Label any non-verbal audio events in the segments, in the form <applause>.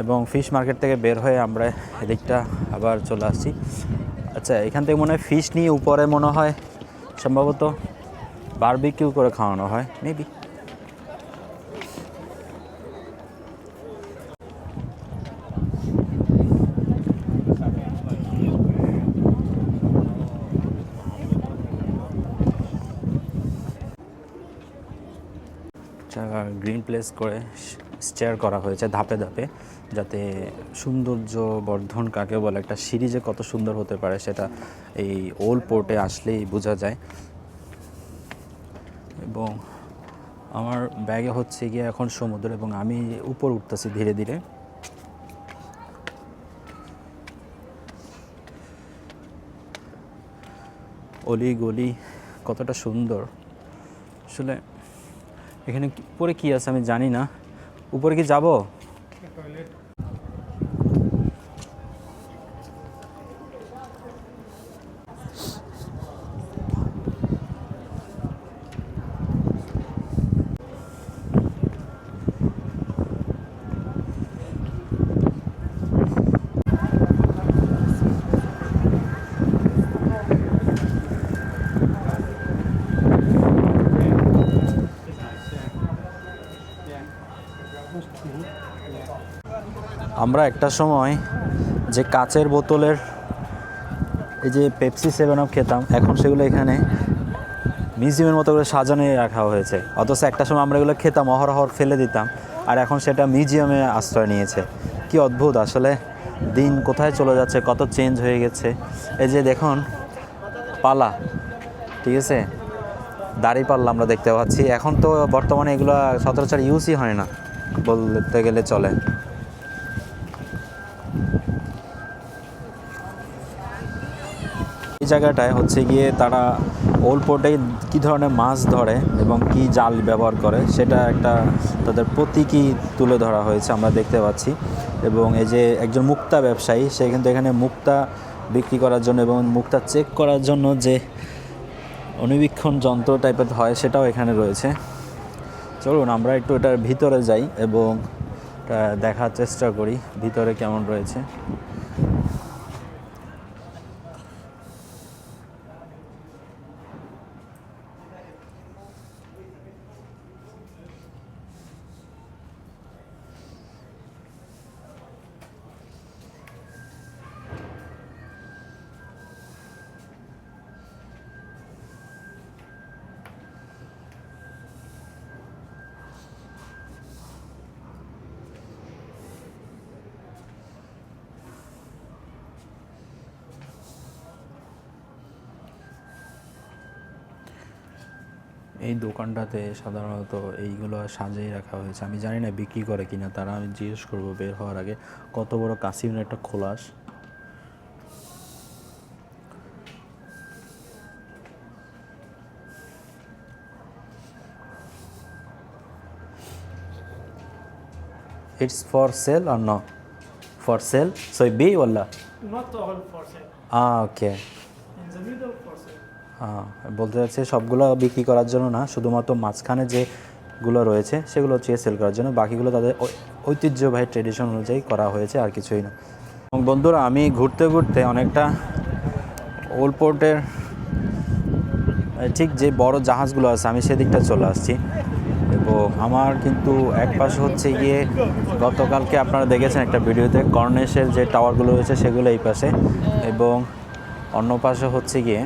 এবং fish market থেকে বের হয়ে আমরা এদিকটা আবার চলে আসছি। আচ্ছা এখান থেকে মনে হয় ফিশ নিয়ে উপরে মনে হয় সম্ভবত বারবিকিউ করে খাওয়ানো হয় মেবি গ্রিন প্লেস করে স্টেয়ার করা হয়েছে ধাপে ধাপে, যাতে সৌন্দর্য বর্ধন কাকে বলে, একটা সিরিজে কত সুন্দর হতে পারে সেটা এই ওল্ড পোর্টে আসলেই বোঝা যায়। এবং আমার ব্যাগে হচ্ছে গিয়ে এখন সমুদ্র এবং আমি উপর উঠতেছি ধীরে ধীরে। অলি গলি কতটা সুন্দর। আসলে এখানে উপরে কি আছে আমি জানি না। উপরে কি যাব? আমরা একটা সময় যে কাচের বোতলের এই যে পেপসি সেভেন আপ খেতাম, এখন সেগুলো এখানে মিউজিয়ামের মতো করে সাজানো রাখা হয়েছে। অথচ একটা সময় আমরা এগুলো খেতাম অহরহর ফেলে দিতাম, আর এখন সেটা মিউজিয়ামে আশ্রয় নিয়েছে। কি অদ্ভুত, আসলে দিন কোথায় চলে যাচ্ছে, কত চেঞ্জ হয়ে গেছে। এই যে দেখুন, পালা, ঠিক আছে? দাড়ি পাল্লা আমরা দেখতে পাচ্ছি। এখন তো বর্তমানে এগুলো সচরাচর ইউজই হয় না, বলতে গেলে চলে। এই জায়গাটায় হচ্ছে গিয়ে তারা ওল্ড পোর্টে কী ধরনের মাছ ধরে এবং কি জাল ব্যবহার করে, সেটা একটা তাদের প্রতীকী তুলে ধরা হয়েছে আমরা দেখতে পাচ্ছি। এবং এই যে একজন মুক্তা ব্যবসায়ী, সে কিন্তু এখানে মুক্তা বিক্রি করার জন্য এবং মুক্তা চেক করার জন্য যে অনুবীক্ষণ যন্ত্র টাইপের হয়, সেটাও এখানে রয়েছে। চলুন আমরা একটু এটার ভিতরে যাই এবং দেখার চেষ্টা করি, ভিতরে কেমন রয়েছে। এই দোকানটাতে সাধারণত এইগুলো সাজিয়ে রাখা হয়েছে। আমি জানি না বিক্রি করে কিনা তারা আমি জিজ্ঞেস করব বের হওয়ার আগে। কত বড় কাসিমের একটা খোলাস। ইটস ফর সেল আর ন ফর সেল সই বি ওল্লা Not all for sale. Okay In the middle for sale. হ্যাঁ বলতে চাচ্ছি সবগুলো বিক্রি করার জন্য না, শুধুমাত্র মাঝখানে যেগুলো রয়েছে সেগুলো হচ্ছে সেল করার জন্য, বাকিগুলো তাদের ঐতিহ্যবাহী ট্রেডিশন অনুযায়ী করা হয়েছে আর কিছুই না। এবং বন্ধুরা, আমি ঘুরতে ঘুরতে অনেকটা ওল্ড পোর্টের ঠিক যে বড় জাহাজগুলো আছে, আমি সেদিকটা চলে আসছি। এবং আমার কিন্তু এক পাশে হচ্ছে গিয়ে গতকালকে আপনারা দেখেছেন একটা ভিডিওতে কর্নেশের যে টাওয়ারগুলো রয়েছে সেগুলো এই পাশে। এবং অন্য পাশে হচ্ছে গিয়ে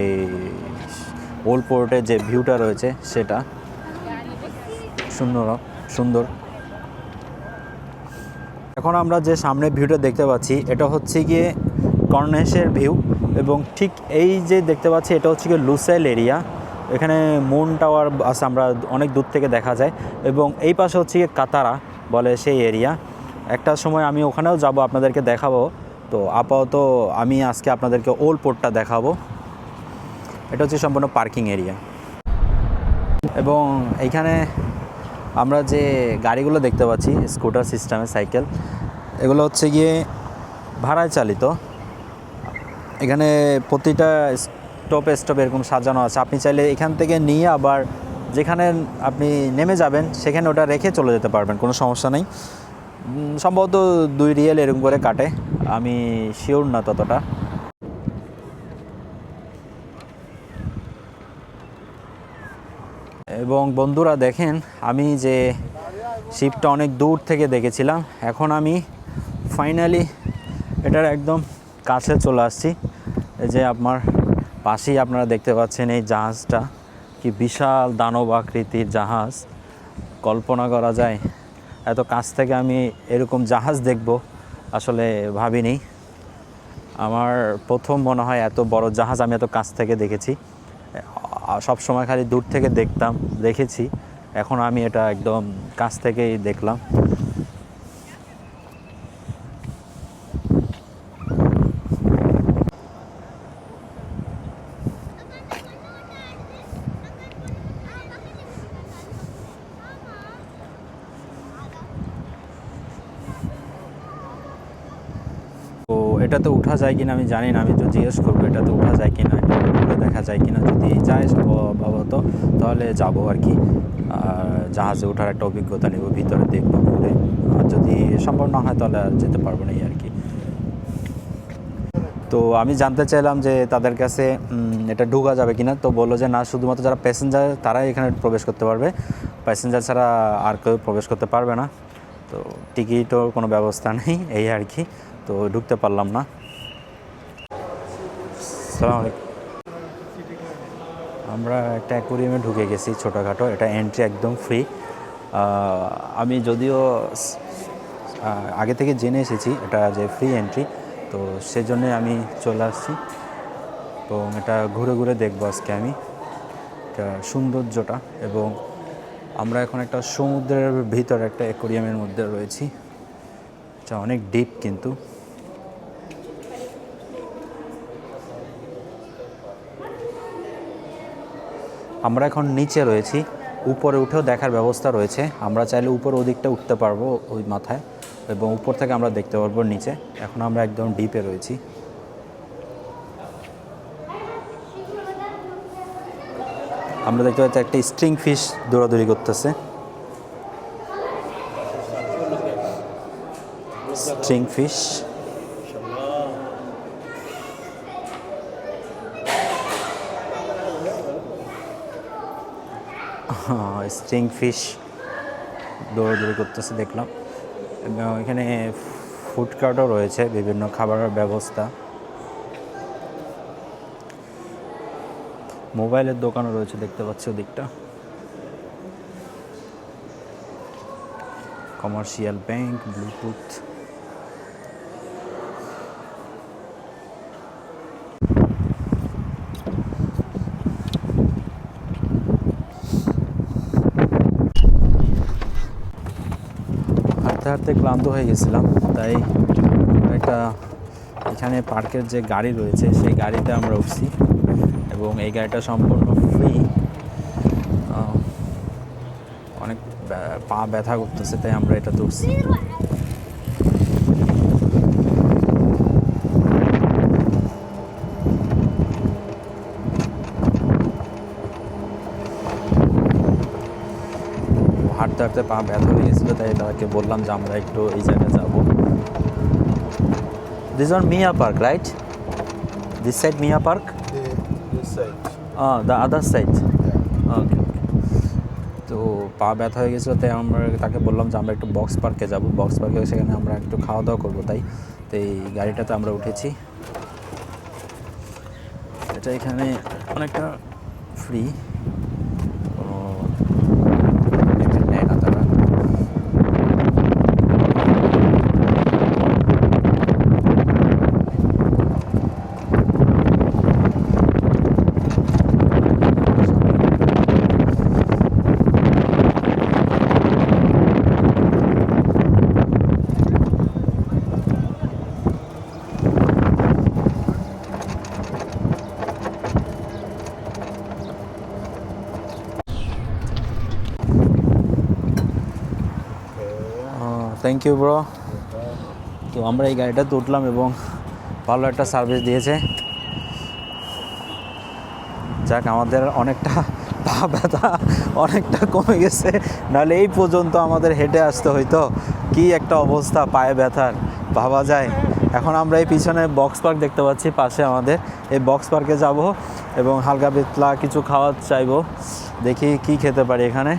এই ওল্ড পোর্টের যে ভিউটা রয়েছে সেটা। সুন্দর সুন্দর। এখন আমরা যে সামনে ভিউটা দেখতে পাচ্ছি, এটা হচ্ছে গিয়ে কর্নেশের ভিউ এবং ঠিক এই যে দেখতে পাচ্ছি, এটা হচ্ছে গিয়ে লুসাইল এরিয়া। এখানে মুন টাওয়ার আছে, আমরা অনেক দূর থেকে দেখা যায়। এবং এই পাশে হচ্ছে গিয়ে কাতারা বলে সেই এরিয়া। একটা সময় আমি ওখানেও যাব, আপনাদেরকে দেখাবো। তো আপাতত আমি আজকে আপনাদেরকে ওল্ড পোর্টটা দেখাবো। এটা হচ্ছে সম্পূর্ণ পার্কিং এরিয়া। এবং এইখানে আমরা যে গাড়িগুলো দেখতে পাচ্ছি, স্কুটার সিস্টেমে সাইকেল, এগুলো হচ্ছে গিয়ে ভাড়ায় চালিত। এখানে প্রতিটা স্টপে স্টপে এরকম সাজানো আছে। আপনি চাইলে এখান থেকে নিয়ে আবার যেখানে আপনি নেমে যাবেন, সেখানে ওটা রেখে চলে যেতে পারবেন, কোনো সমস্যা নেই। সম্ভবত দুই রিয়েল এরকম করে কাটে। আমি শিওর না ততটা। এবং বন্ধুরা দেখেন, আমি যে শিপটা অনেক দূর থেকে দেখেছিলাম, এখন আমি ফাইনালি এটার একদম কাছে চলে আসছি। যে আপনার পাশেই আপনারা দেখতে পাচ্ছেন এই জাহাজটা, কি বিশাল দানব আকৃতির জাহাজ। কল্পনা করা যায়, এত কাছ থেকে আমি এরকম জাহাজ দেখব, আসলে ভাবিনি। আমার প্রথম মনে হয় এত বড় জাহাজ আমি এত কাছ থেকে দেখেছি। সব সময় খালি দূর থেকে দেখতাম, দেখেছি। এখন আমি এটা একদম কাছ থেকেই দেখলাম। তো এটাতে উঠা যায় কিনা আমি জানি না, আমি তো জিজ্ঞেস করব এটাতে উঠা যায় কিনা। এটা যায় কিনা যদি যায় সম্ভবত, তাহলে যাব আর কি। জাহাজে ওঠার একটা অভিজ্ঞতা নেব, ভিতরে দেখব ঘুরে। আর যদি সম্ভব না হয়, তাহলে আর যেতে পারব না আর কি। তো আমি জানতে চাইলাম যে তাদের কাছে এটা ঢোকা যাবে কিনা? তো বলল যে না, শুধুমাত্র যারা প্যাসেঞ্জার তারাই এখানে প্রবেশ করতে পারবে। প্যাসেঞ্জার ছাড়া আর কেউ প্রবেশ করতে পারবে না। তো টিকিটও কোনো ব্যবস্থা নেই, এই আর কি। তো ঢুকতে পারলাম না। সালাম আলাইকুম। আমরা একটা অ্যাকোরিয়ামে ঢুকে গেছি ছোটোখাটো, এটা এন্ট্রি একদম ফ্রি আমি যদিও আগে থেকে জেনে এসেছি এটা যে ফ্রি এন্ট্রি তো সেজন্যে আমি চলে আসছি। তো এটা ঘুরে ঘুরে দেখব আজকে আমি, এটা সৌন্দর্যটা। এবং আমরা এখন একটা সমুদ্রের ভিতর একটা অ্যাকোরিয়ামের মধ্যে রয়েছি। এটা অনেক ডিপ কিন্তু। আমরা এখন নিচে রয়েছি। উপরে উঠেও দেখার ব্যবস্থা রয়েছে। আমরা চাইলে উপর ওদিকটা উঠতে পারব ওই মাথায় এবং উপর থেকে আমরা দেখতে পারব নিচে। এখন আমরা একদম ডিপে রয়েছি। আমরা দেখতে পাচ্ছি একটা স্ট্রিং ফিশ দৌড়াদৌড়ি করতেছে। স্ট্রিং ফিশ স্ট্রিং ফিশ দৌড়াদৌড়ি করতেছে, দেখলাম। এবং এখানে ফুড কার্টও রয়েছে, বিভিন্ন খাবারের ব্যবস্থা। মোবাইলের দোকানও রয়েছে, দেখতে পাচ্ছি ওদিকটা। Commercial Bank, Bluetooth. হাঁটতে ক্লান্ত হয়ে গেছিলাম, তাই একটা এখানে পার্কের যে গাড়ি রয়েছে, সেই গাড়িতে আমরা উঠছি এবং এই গাড়িটা সম্পূর্ণ ফ্রি অনেক পা ব্যথা করতেছে, তাই আমরা এটা উঠছি। হাঁটতে পা ব্যথা হয়ে গেছিল তাই তাদেরকে বললাম যে আমরা একটু এই জায়গায় যাব। This on MIA Park right this side MIA Park. The other side. Okay তো পা ব্যথা হয়ে গেছিল তাই আমরা তাকে বললাম যে আমরা একটু বক্স পার্কে যাব। বক্স পার্কে সেখানে আমরা একটু খাওয়া দাওয়া করব তাই। তো এই গাড়িটাতে আমরা উঠেছি। এটা এখানে অনেকটা ফ্রি কোনো payment নেয় না তারা থ্যাংক ইউ ব্রো তো আমরা এই গাড়িটাতে উঠলাম এবং ভালো একটা সার্ভিস দিয়েছে। যাক, আমাদের অনেকটা <laughs> পা ব্যথা অনেকটা কমে গেছে। নাহলে এই পর্যন্ত আমাদের হেঁটে আসতে হইতো। কি একটা অবস্থা, পায়ে ব্যথার। ভাবা যায়। এখন আমরা এই পিছনে বক্স পার্ক দেখতে পাচ্ছি, পাশে আমাদের। এই বক্স পার্কে যাব এবং হালকা বেতলা কিছু খাওয়া চাইব। দেখি কি খেতে পারি এখানে।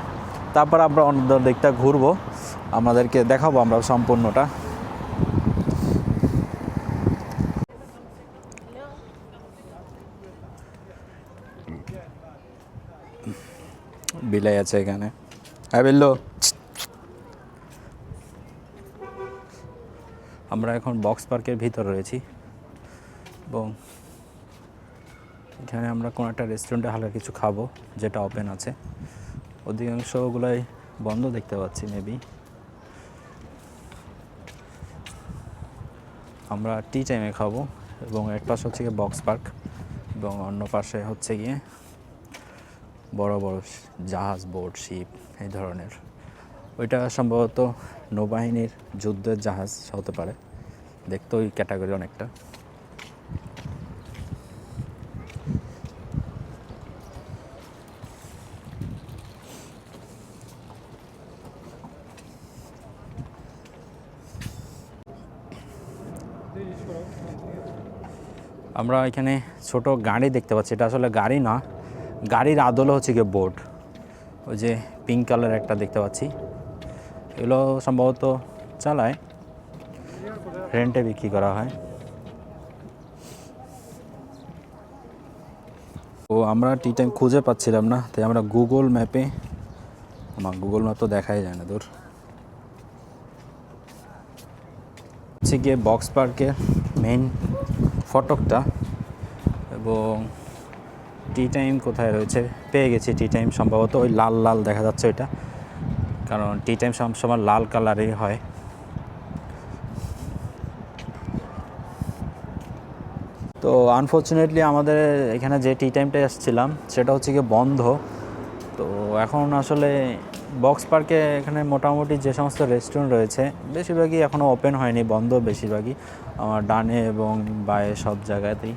তারপর আমরা অন্য দিকটা ঘুরবো। আমাদেরকে দেখাবো আমরা সম্পূর্ণটা। বিলাই আছে এখানে। হ্যাঁ বিল্লো। আমরা এখন বক্স পার্কের ভিতর রয়েছি। এবং এখানে আমরা কোনো একটা রেস্টুরেন্টে হালকা কিছু খাব, যেটা ওপেন আছে। অধিকাংশগুলাই বন্ধ দেখতে পাচ্ছি মেবি আমরা টি টাইমে খাব এবং এক পাশে হচ্ছে গিয়ে বক্স পার্ক এবং অন্য পাশে হচ্ছে গিয়ে বড় বড় জাহাজ বোট শিপ এই ধরনের। ওইটা সম্ভবত নৌবাহিনীর যুদ্ধের জাহাজ হতে পারে। দেখতে ওই ক্যাটাগরি অনেকটা। আমরা এখানে ছোট গাড়ি দেখতে পাচ্ছি। এটা আসলে গাড়ি না, গাড়ির আদলে হচ্ছে গিয়ে বোর্ড ওই যে পিঙ্ক কালার একটা দেখতে পাচ্ছি। এগুলো সম্ভবত চালায় রেন্টে বিক্রি করা হয়। তো আমরা টি টাইম খুঁজে পাচ্ছিলাম না, তাই আমরা গুগল ম্যাপে আমার গুগল ম্যাপ তো দেখাই যায় না, দূর। হচ্ছে গিয়ে বক্স পার্কের মেইন ফটকটা এবং টি টাইম কোথায় রয়েছে? পেয়ে গেছি টি টাইম সম্ভবত ওই লাল লাল দেখা যাচ্ছে ওইটা। কারণ টি টাইম সবসময় লাল কালারই হয়। তো আনফর্চুনেটলি আমাদের এখানে যে টি টাইমটায় আসছিলাম, সেটা হচ্ছে গিয়ে বন্ধ। তো এখন আসলে বক্স পার্কে এখানে মোটামুটি যে সমস্ত রেস্টুরেন্ট রয়েছে, বেশিরভাগই এখনও ওপেন হয়নি, বন্ধ বেশিরভাগই, আমার ডানে এবং বায়ে সব জায়গাতেই।